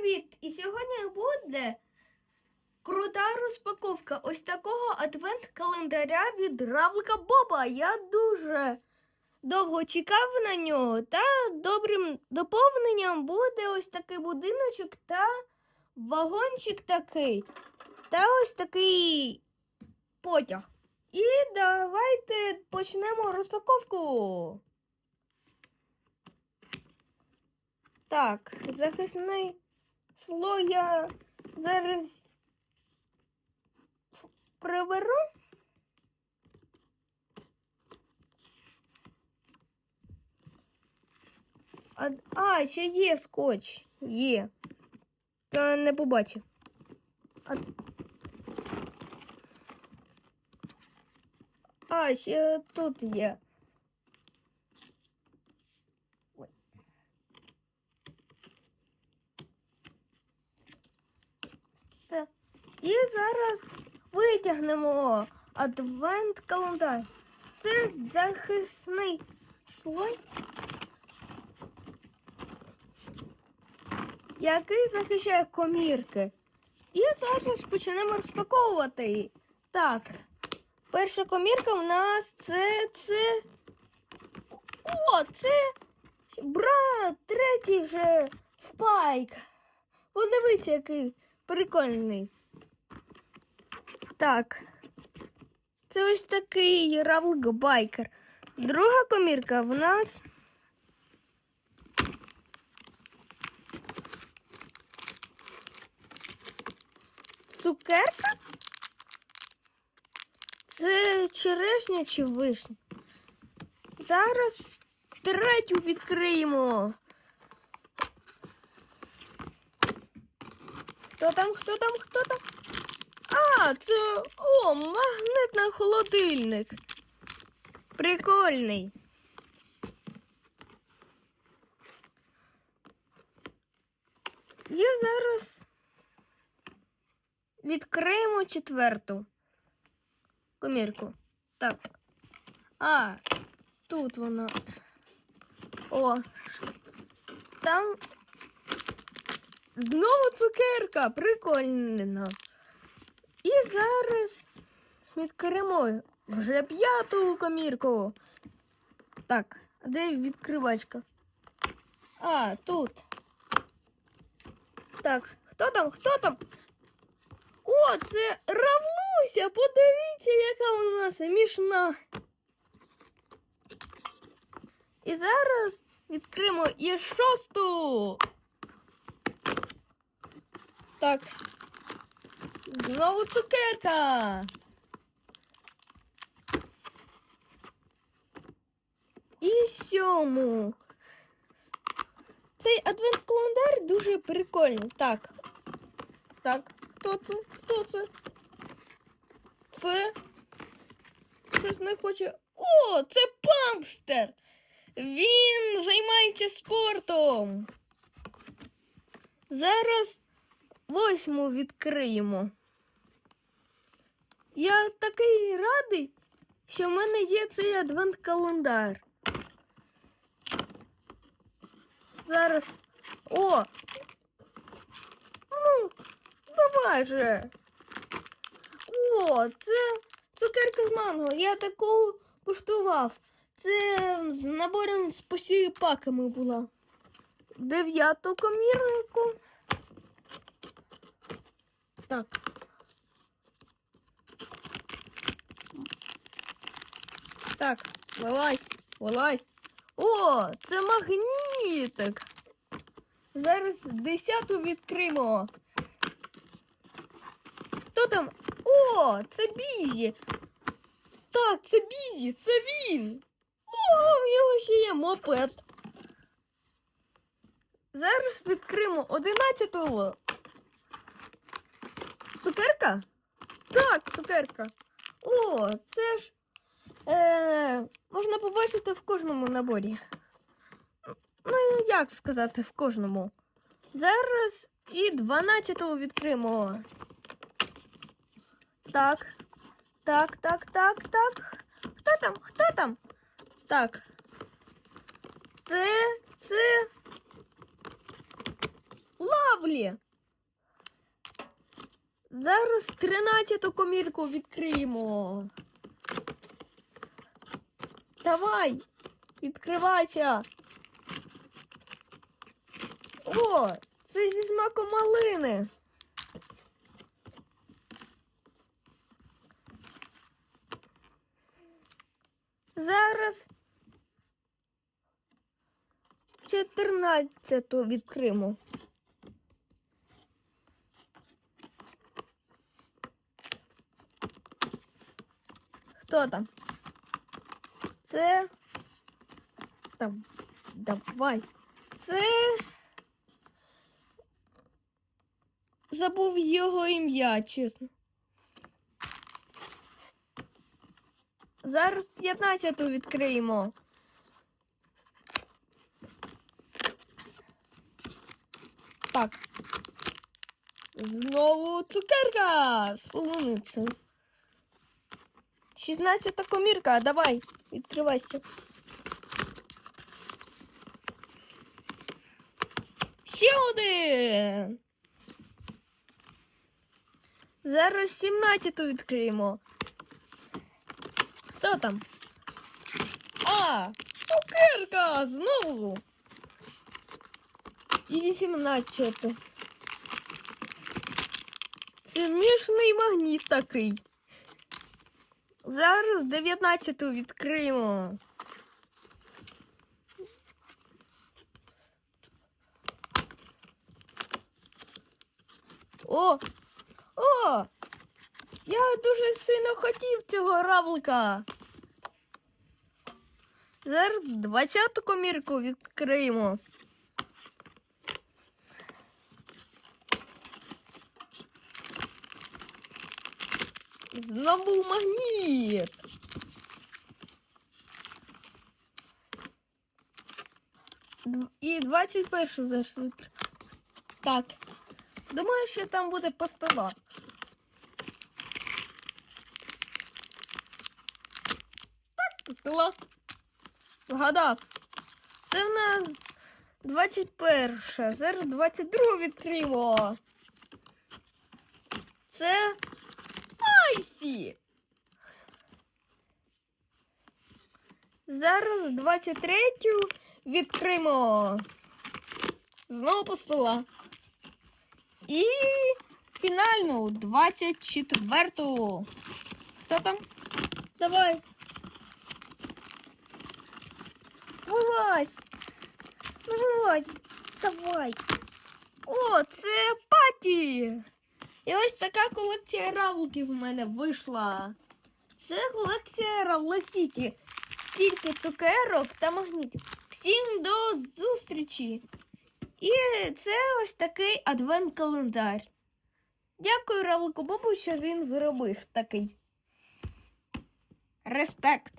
привіт! І сьогодні буде крута розпаковка ось такого адвент-календаря від Равлика Боба. Я дуже довго чекав на нього, та добрим доповненням буде ось такий будиночок та вагончик такий, та ось такий потяг. І давайте почнемо розпаковку. Так, захисний слой я зараз приберу. А, а, ще є скотч. Є. Я не побачив. А, а ще тут є. І зараз витягнемо адвент календар. Це захисний слой, який захищає комірки. І зараз почнемо розпаковувати. її. Так, перша комірка в нас це. це. О, це брат, третій вже спайк. Подивіться, який прикольний. Так. Це ось такий равлик байкер. Друга комірка в нас. Цукерка? Це черешня чи вишня? Зараз третю відкриємо. Хто там, хто там, хто там? А, це о, магнитний холодильник. Прикольний. Я зараз відкриємо четверту комірку. Так. А, тут вона. О. Там знову цукерка. Прикольна. І зараз відкриємо вже п'яту комірку. Так, а де відкривачка? А, тут. Так, хто там? Хто там? О, це Равлуся! Подивіться, яка вона смішна. І зараз відкриємо і шосту. Так. Знову цукерка. І сьому. Цей адвент-календар дуже прикольний. Так. Так, хто це? Хто це? Це? Щось не хоче. О, це пампстер! Він займається спортом. Зараз восьму відкриємо. Я такий радий, що в мене є цей адвент-календар. Зараз. О! Ну, давай же. О, це цукерка з манго. Я таку куштував. Це з набором з посіпаками була. Дев'яту комірку. Так. Так, вилазь, вилазь. О, це магнітик. Зараз десяту відкриємо. Хто там? О, це Бізі. Так, це Бізі, це він. О, в нього ще є мопед. Зараз відкриємо одинадцяту. Цукерка? Так, цукерка. О, це ж е, можна побачити в кожному наборі. Ну, як сказати, в кожному. Зараз і 12-ту відкриємо. Так. Так, так, так, так. Хто там? Хто там? Так. Це, це Лавлі. Зараз тринадцяту комірку відкриємо. Давай, відкривайся. О, це зі смаком малини. Зараз чотирнадцяту відкримо. Хто там? Це. Там. Давай. Це. Забув його ім'я, чесно. Зараз 15-ту відкриємо. Так. Знову цукерка! Сполуниця. 16 комірка, давай, відкривайся. Ще. Зараз 17 відкриємо. Хто там? А, цукерка знову. І 18. Це мішний магніт такий. Зараз 19 відкриємо. О! О! Я дуже сильно хотів цього равлика. Зараз 20-ту комірку відкриємо. Знову магніт. І 21 зараз відкр- Так. Думаю, що там буде постола. Так, постола. Вгадав. Це в нас 21. Зараз 22 відкриємо. Це Айсі. Зараз 23 відкриємо. Знову по стола. І фінальну 24-ту. Хто там? Давай. Вилазь. Ну, вилазь. Давай. О, це паті. І ось така колекція равликів у мене вийшла. Це колекція Равла Сіті. Стільки цукерок та магнітів. Всім до зустрічі! І це ось такий адвент-календар. Дякую Равлику Бобу, що він зробив такий. Респект!